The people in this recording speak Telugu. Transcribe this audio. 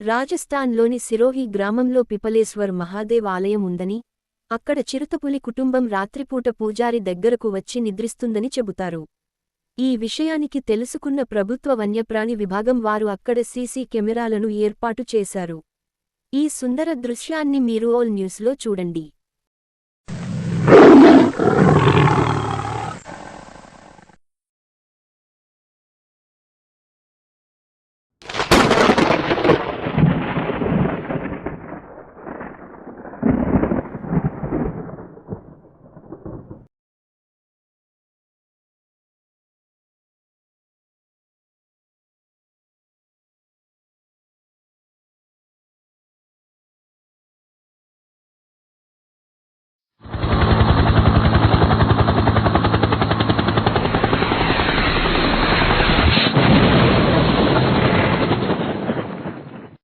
రాజస్థాన్లోని సిరోహి గ్రామంలో పిపలేశ్వర్ మహాదేవ్ ఆలయం ఉందని అక్కడ చిరుతపులి కుటుంబం రాత్రిపూట పూజారి దగ్గరకు వచ్చి నిద్రిస్తుందని చెబుతారు. ఈ విషయానికి తెలుసుకున్న ప్రభుత్వ వన్యప్రాణి విభాగం వారు అక్కడ సీసీ కెమెరాలను ఏర్పాటు చేశారు. ఈ సుందర దృశ్యాన్ని మీరు ఓల్ న్యూస్లో చూడండి.